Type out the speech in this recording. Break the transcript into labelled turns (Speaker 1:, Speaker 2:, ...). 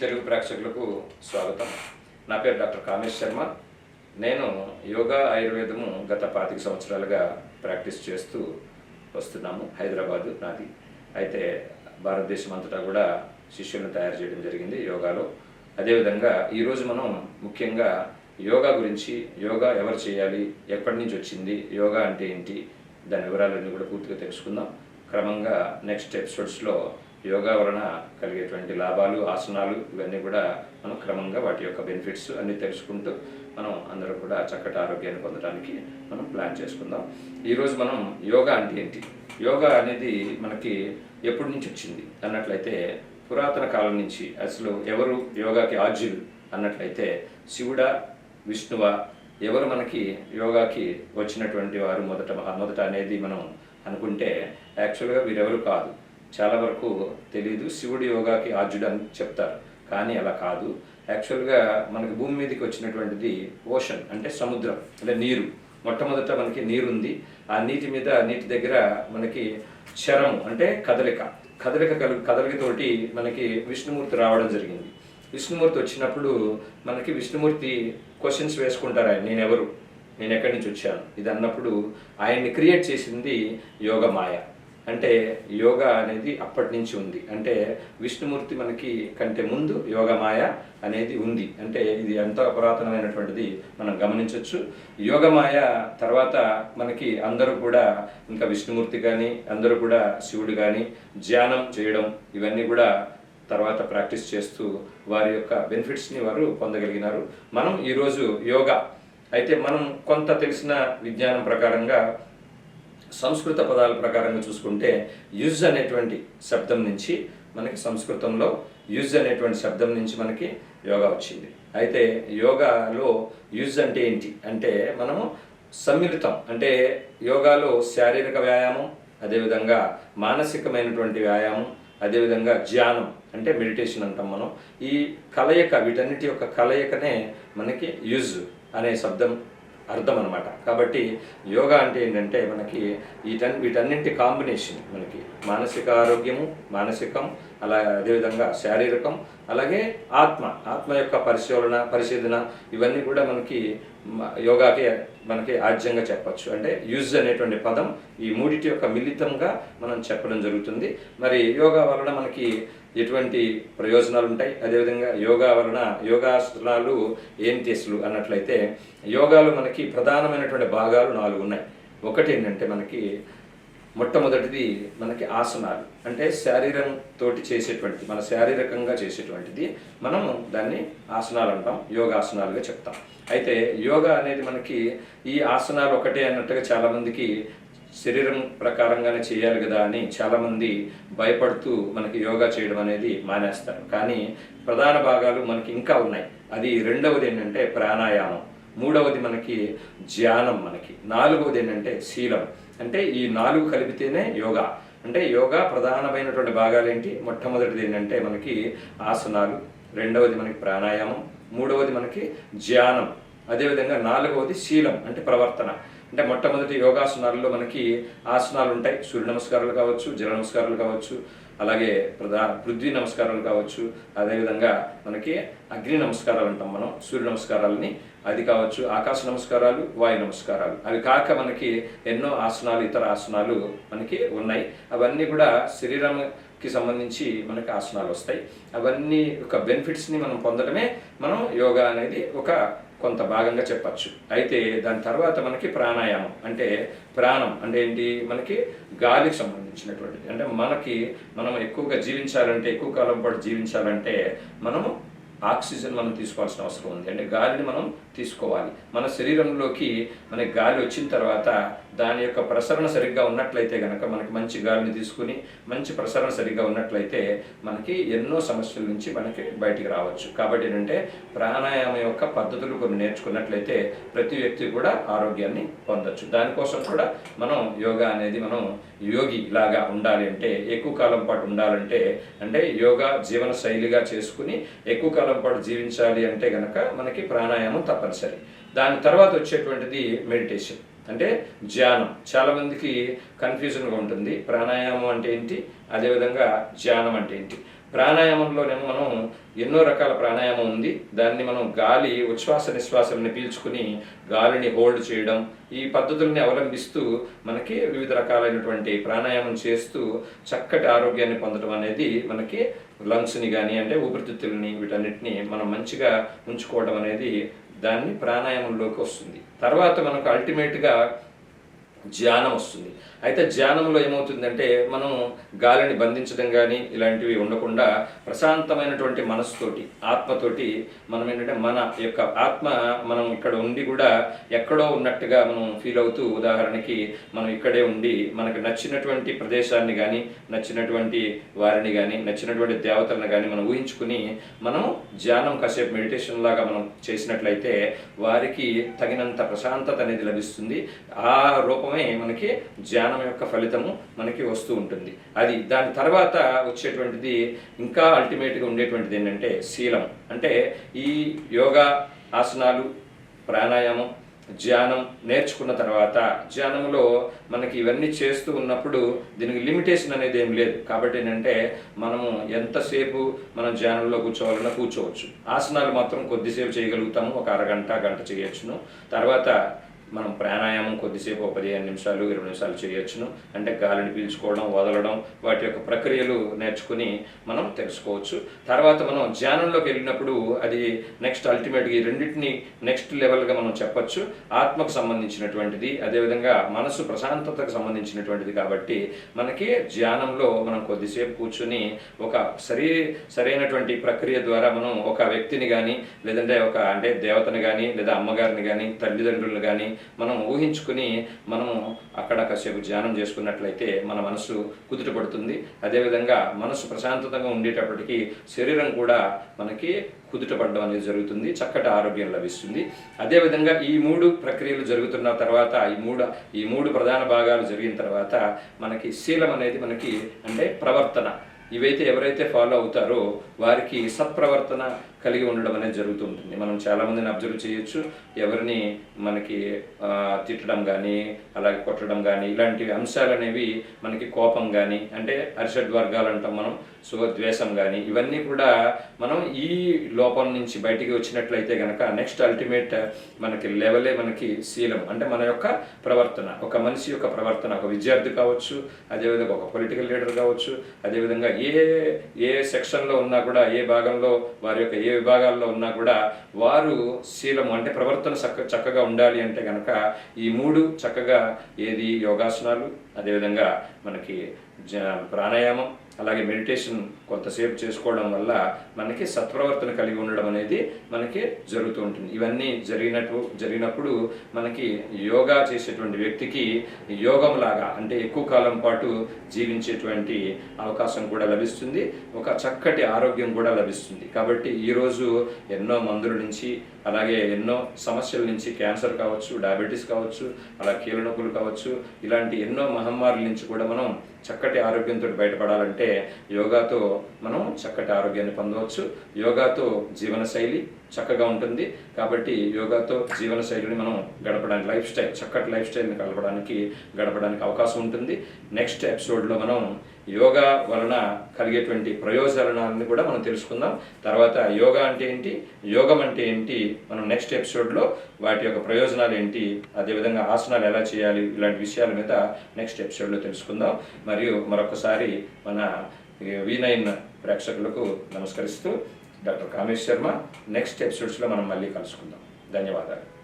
Speaker 1: తెలుగు ప్రేక్షకులకు స్వాగతం. నా పేరు డాక్టర్ కామేష్ శర్మ. నేను యోగా ఆయుర్వేదము గత పాతిక సంవత్సరాలుగా ప్రాక్టీస్ చేస్తూ వస్తున్నాము హైదరాబాదు నాది. అయితే భారతదేశం అంతటా కూడా శిష్యులను తయారు చేయడం జరిగింది యోగాలో. అదేవిధంగా ఈరోజు మనం ముఖ్యంగా యోగా గురించి యోగా ఎవరు చేయాలి ఎప్పటి నుంచి వచ్చింది యోగా అంటే ఏంటి దాని వివరాలన్నీ కూడా పూర్తిగా తెలుసుకుందాం. క్రమంగా నెక్స్ట్ ఎపిసోడ్స్లో యోగా వలన కలిగేటువంటి లాభాలు ఆసనాలు ఇవన్నీ కూడా మనం క్రమంగా వాటి యొక్క బెనిఫిట్స్ అన్ని తెలుసుకుంటూ మనం అందరం కూడా చక్కటి ఆరోగ్యాన్ని పొందడానికి మనం ప్లాన్ చేసుకుందాం. ఈరోజు మనం యోగా అంటే ఏంటి? యోగా అనేది మనకి ఎప్పటి నుంచి వచ్చింది? అన్నట్లయితే పురాతన కాలం నుంచి అసలు ఎవరు యోగాకి ఆజ్యులు అన్నట్లయితే శివుడా విష్ణువా? ఎవరు మనకి యోగాకి వచ్చినటువంటి వారు మొదట మొదట అనేది మనం అనుకుంటే యాక్చువల్గా వీరెవరు కాదు. చాలా వరకు తెలియదు శివుడు యోగాకి ఆర్జుడు అని చెప్తారు. కానీ అలా కాదు. యాక్చువల్గా మనకి భూమి మీదకి వచ్చినటువంటిది ఓషన్ అంటే సముద్రం అంటే నీరు. మొట్టమొదట మనకి నీరు ఉంది ఆ నీటి మీద నీటి దగ్గర మనకి చరం అంటే కదలిక. కదలిక కలు కదలికతోటి మనకి విష్ణుమూర్తి రావడం జరిగింది. విష్ణుమూర్తి వచ్చినప్పుడు మనకి విష్ణుమూర్తి క్వశ్చన్స్ వేసుకుంటారు ఆయన. నేనెవరు? నేను ఎక్కడి నుంచి వచ్చాను? ఇది అన్నప్పుడు ఆయన్ని క్రియేట్ చేసింది యోగ మాయ. అంటే యోగా అనేది అప్పటి నుంచి ఉంది. అంటే విష్ణుమూర్తి మనకి కంటే ముందు యోగమాయ అనేది ఉంది. అంటే ఇది ఎంతో పురాతనమైనటువంటిది మనం గమనించవచ్చు యోగమాయ తర్వాత మనకి అందరూ కూడా ఇంకా విష్ణుమూర్తి కానీ అందరూ కూడా శివుడు కానీ ధ్యానం చేయడం ఇవన్నీ కూడా తర్వాత ప్రాక్టీస్ చేస్తూ వారి యొక్క బెనిఫిట్స్ని వారు పొందగలిగినారు. మనం ఈరోజు యోగా. అయితే మనం కొంత తెలిసిన విజ్ఞానం ప్రకారంగా సంస్కృత పదాల ప్రకారంగా చూసుకుంటే యుజ్ అనేటువంటి శబ్దం నుంచి మనకి సంస్కృతంలో యుజ్ అనేటువంటి శబ్దం నుంచి మనకి యోగా వచ్చింది. అయితే యోగాలో యుజ్ అంటే ఏంటి? అంటే మనము సమ్మిళితం అంటే యోగాలో శారీరక వ్యాయామం అదేవిధంగా మానసికమైనటువంటి వ్యాయామం అదేవిధంగా ధ్యానం అంటే మెడిటేషన్ అంటాం మనం. ఈ కలయిక వీటన్నిటి యొక్క కలయికనే మనకి యుజ్ అనే శబ్దం అర్థం అనమాట కాబట్టి యోగా అంటే ఏంటంటే మనకి వీటన్ వీటన్నింటి కాంబినేషన్ మనకి మానసిక ఆరోగ్యము మానసికం అలా అదేవిధంగా శారీరకం అలాగే ఆత్మ ఆత్మ యొక్క పరిశోధన పరిశీలన ఇవన్నీ కూడా మనకి యోగాకి మనకి ఆజ్యంగా చెప్పచ్చు. అంటే యూజ్ అనేటువంటి పదం ఈ మూడిటి యొక్క మిళితంగా మనం చెప్పడం జరుగుతుంది. మరి యోగా వలన మనకి ఎటువంటి ప్రయోజనాలు ఉంటాయి అదేవిధంగా యోగా వలన యోగాసనాలు ఏంటి అసలు అన్నట్లయితే యోగాలో మనకి ప్రధానమైనటువంటి భాగాలు నాలుగు ఉన్నాయి. ఒకటి ఏంటంటే మనకి మొట్టమొదటిది మనకి ఆసనాలు. అంటే శరీరం తోటి మన శారీరకంగా చేసేటువంటిది. మనము దాన్ని ఆసనాలు అంటాం యోగాసనాలుగా చెప్తాం. అయితే యోగా అనేది మనకి ఈ ఆసనాలు ఒకటే అన్నట్టుగా చాలామందికి శరీరం ప్రకారంగానే చేయాలి కదా అని చాలామంది భయపడుతూ మనకి యోగా చేయడం అనేది మానేస్తారు. కానీ ప్రధాన భాగాలు మనకి ఇంకా ఉన్నాయి. అది రెండవది ఏంటంటే ప్రాణాయామం. మూడవది మనకి ధ్యానం మనకి. నాలుగవది ఏంటంటే శీలం. అంటే ఈ నాలుగు కలిపితేనే యోగా. అంటే యోగా ప్రధానమైనటువంటి భాగాలు ఏంటి? మొట్టమొదటిది ఏంటంటే మనకి ఆసనాలు. రెండవది మనకి ప్రాణాయామం. మూడవది మనకి ధ్యానం. అదేవిధంగా నాలుగవది శీలం అంటే ప్రవర్తన. అంటే మొట్టమొదటి యోగాసనాల్లో మనకి ఆసనాలు ఉంటాయి. సూర్య నమస్కారాలు కావచ్చు జల నమస్కారాలు కావచ్చు అలాగే ప్రధా పృథ్వీ నమస్కారాలు కావచ్చు. అదేవిధంగా మనకి అగ్ని నమస్కారాలు అంటాం మనం. సూర్య నమస్కారాలని అది కావచ్చు. ఆకాశ నమస్కారాలు వాయు నమస్కారాలు. అవి కాక మనకి ఎన్నో ఆసనాలు ఇతర ఆసనాలు మనకి ఉన్నాయి. అవన్నీ కూడా కి సంబంధించి మనకి ఆసనాలు వస్తాయి. అవన్నీ ఒక బెనిఫిట్స్ని మనం పొందడమే మనం యోగా అనేది ఒక కొంత భాగంగా చెప్పచ్చు. అయితే దాని తర్వాత మనకి ప్రాణాయామం. అంటే ప్రాణం అంటే ఏంటి? మనకి గాలికి సంబంధించినటువంటిది. అంటే మనకి మనం ఎక్కువగా జీవించాలంటే ఎక్కువ కాలం పాటు జీవించాలంటే మనము ఆక్సిజన్ మనం తీసుకోవాల్సిన అవసరం ఉంది. అంటే గాలిని మనం తీసుకోవాలి. మన శరీరంలోకి మనకి గాలి వచ్చిన తర్వాత దాని యొక్క ప్రసరణ సరిగ్గా ఉన్నట్లయితే కనుక మనకి మంచి గాలిని తీసుకుని మంచి ప్రసరణ సరిగ్గా ఉన్నట్లయితే మనకి ఎన్నో సమస్యల నుంచి మనకి బయటికి రావచ్చు. కాబట్టి ఏంటంటే ప్రాణాయామం యొక్క పద్ధతులు కొన్ని నేర్చుకున్నట్లయితే ప్రతి వ్యక్తి కూడా ఆరోగ్యాన్ని పొందొచ్చు. దానికోసం కూడా మనం యోగా అనేది మనం యోగి లాగా ఉండాలి అంటే ఎక్కువ కాలం పాటు ఉండాలంటే అంటే యోగా జీవన శైలిగా చేసుకుని ఎక్కువ కాలం పాటు జీవించాలి అంటే కనుక మనకి ప్రాణాయామం తప్పనిసరి. దాని తర్వాత వచ్చేటువంటిది మెడిటేషన్. అంటే ధ్యానం. చాలా మందికి కన్ఫ్యూజన్గా ఉంటుంది. ప్రాణాయామం అంటే ఏంటి? అదేవిధంగా ధ్యానం అంటే ఏంటి? ప్రాణాయామంలోనేమో మనం ఎన్నో రకాల ప్రాణాయామం ఉంది. దాన్ని మనం గాలి ఉచ్ఛ్వాస నిశ్వాసాలని పీల్చుకుని గాలిని హోల్డ్ చేయడం ఈ పద్ధతుల్ని అవలంబిస్తూ మనకి వివిధ రకాలైనటువంటి ప్రాణాయామం చేస్తూ చక్కటి ఆరోగ్యాన్ని పొందడం అనేది మనకి లంగ్స్ని కానీ అంటే ఊపిరితిత్తుల్ని వీటన్నిటిని మనం మంచిగా ఉంచుకోవడం అనేది దాన్ని ప్రాణాయామంలోకి వస్తుంది. తర్వాత మనకు అల్టిమేట్గా ధ్యానం వస్తుంది. అయితే ధ్యానంలో ఏమవుతుందంటే మనం గాలిని బంధించడం కానీ ఇలాంటివి ఉండకుండా ప్రశాంతమైనటువంటి మనసుతోటి ఆత్మతోటి మనం ఏంటంటే మన యొక్క ఆత్మ మనం ఇక్కడ ఉండి కూడా ఎక్కడో ఉన్నట్టుగా మనం ఫీల్ అవుతూ ఉదాహరణకి మనం ఇక్కడే ఉండి మనకు నచ్చినటువంటి ప్రదేశాన్ని కానీ నచ్చినటువంటి వారిని కానీ నచ్చినటువంటి దేవతలను కానీ మనం ఊహించుకుని మనం ధ్యానం కాసేపు మెడిటేషన్ లాగా మనం చేసినట్లయితే వారికి తగినంత ప్రశాంతత అనేది లభిస్తుంది. ఆ రూపమే మనకి ధ్యానం ధ్యానం యొక్క ఫలితము మనకి వస్తూ ఉంటుంది. అది దాని తర్వాత వచ్చేటువంటిది ఇంకా అల్టిమేట్గా ఉండేటువంటిది ఏంటంటే శీలం అంటే ఈ యోగా ఆసనాలు ప్రాణాయామం ధ్యానం నేర్చుకున్న తర్వాత ధ్యానంలో మనకి ఇవన్నీ చేస్తూ ఉన్నప్పుడు దీనికి లిమిటేషన్ అనేది ఏం లేదు. కాబట్టి ఏంటంటే మనము ఎంతసేపు మనం ధ్యానంలో కూర్చోవాలన్నా కూర్చోవచ్చు. ఆసనాలు మాత్రం కొద్దిసేపు చేయగలుగుతాము. ఒక అరగంట గంట చేయొచ్చును. తర్వాత మనం ప్రాణాయామం కొద్దిసేపు ఒక పదిహేను నిమిషాలు ఇరవై నిమిషాలు చేయొచ్చును. అంటే గాలిని పీల్చుకోవడం వదలడం వాటి యొక్క ప్రక్రియలు నేర్చుకుని మనం తెలుసుకోవచ్చు. తర్వాత మనం ధ్యానంలోకి వెళ్ళినప్పుడు అది నెక్స్ట్ అల్టిమేట్గా ఈ రెండింటిని నెక్స్ట్ లెవెల్గా మనం చెప్పచ్చు. ఆత్మకు సంబంధించినటువంటిది అదేవిధంగా మనసు ప్రశాంతతకు సంబంధించినటువంటిది కాబట్టి మనకి ధ్యానంలో మనం కొద్దిసేపు కూర్చుని ఒక సరి సరైనటువంటి ప్రక్రియ ద్వారా మనం ఒక వ్యక్తిని కానీ లేదంటే ఒక అంటే దేవతని కానీ లేదా అమ్మగారిని కానీ తల్లిదండ్రులను కానీ మనం ఊహించుకుని మనము అక్కడ కాసేపు ధ్యానం చేసుకున్నట్లయితే మన మనసు కుదుట పడుతుంది అదేవిధంగా మనసు ప్రశాంతతగా ఉండేటప్పటికీ శరీరం కూడా మనకి కుదుట పడడం అనేది జరుగుతుంది. చక్కటి ఆరోగ్యం లభిస్తుంది. అదేవిధంగా ఈ మూడు ప్రక్రియలు జరుగుతున్న తర్వాత ఈ మూడు ఈ మూడు ప్రధాన భాగాలు జరిగిన తర్వాత మనకి శీలం అనేది మనకి అంటే ప్రవర్తన. ఇవైతే ఎవరైతే ఫాలో అవుతారో వారికి సత్ప్రవర్తన కలిగి ఉండడం అనేది జరుగుతుంటుంది మనం చాలామందిని అబ్జర్వ్ చేయొచ్చు. ఎవరిని మనకి తిట్టడం కానీ అలాగే కొట్టడం కానీ ఇలాంటి అంశాలు అనేవి మనకి కోపం కానీ అంటే అరిషడ్ వర్గాలు అంటాం మనం సో ద్వేషం కానీ ఇవన్నీ కూడా మనం ఈ లోపం నుంచి బయటికి వచ్చినట్లయితే కనుక నెక్స్ట్ అల్టిమేట్ మనకి లెవెలే మనకి శీలం అంటే మన యొక్క ప్రవర్తన. ఒక మనిషి యొక్క ప్రవర్తన ఒక విద్యార్థి కావచ్చు అదేవిధంగా ఒక పొలిటికల్ లీడర్ కావచ్చు అదేవిధంగా ఏ ఏ సెక్షన్లో ఉన్నా కూడా ఏ భాగంలో వారి యొక్క ఏ విభాగాల్లో ఉన్నా కూడా వారు శీలం అంటే ప్రవర్తన చక్క చక్కగా ఉండాలి అంటే కనుక ఈ మూడు చక్కగా ఏది యోగాసనాలు అదేవిధంగా మనకి జ- ప్రాణాయామం అలాగే మెడిటేషన్ కొంతసేపు చేసుకోవడం వల్ల మనకి సత్ప్రవర్తన కలిగి ఉండడం అనేది మనకి జరుగుతూ ఉంటుంది. ఇవన్నీ జరిగినట్టు జరిగినప్పుడు మనకి యోగా చేసేటువంటి వ్యక్తికి యోగం లాగా అంటే ఎక్కువ కాలం పాటు జీవించేటువంటి అవకాశం కూడా లభిస్తుంది. ఒక చక్కటి ఆరోగ్యం కూడా లభిస్తుంది. కాబట్టి ఈరోజు ఎన్నో మందుల నుంచి అలాగే ఎన్నో సమస్యల నుంచి క్యాన్సర్ కావచ్చు డయాబెటీస్ కావచ్చు అలా కీలనొప్పులు కావచ్చు ఇలాంటి ఎన్నో మహమ్మారుల నుంచి కూడా మనం చక్కటి ఆరోగ్యంతో బయటపడాలంటే యోగాతో మనం చక్కటి ఆరోగ్యాన్ని పొందవచ్చు. యోగాతో జీవనశైలి చక్కగా ఉంటుంది. కాబట్టి యోగాతో జీవన శైలిని మనం గడపడానికి లైఫ్ స్టైల్ చక్కటి లైఫ్ స్టైల్ని గడపడానికి గడపడానికి అవకాశం ఉంటుంది. నెక్స్ట్ ఎపిసోడ్లో మనం యోగా వలన కలిగేటువంటి ప్రయోజనాలను కూడా మనం తెలుసుకుందాం. తర్వాత యోగా అంటే ఏంటి? యోగం అంటే ఏంటి? మనం నెక్స్ట్ ఎపిసోడ్లో వాటి యొక్క ప్రయోజనాలు ఏంటి? అదేవిధంగా ఆసనాలు ఎలా చేయాలి? ఇలాంటి విషయాల మీద నెక్స్ట్ ఎపిసోడ్లో తెలుసుకుందాం. మరియు మరొకసారి మన వి నైన్ ప్రేక్షకులకు నమస్కరిస్తూ డాక్టర్ కామేశ్ శర్మ నెక్స్ట్ ఎపిసోడ్స్లో మనం మళ్ళీ కలుసుకుందాం. ధన్యవాదాలు.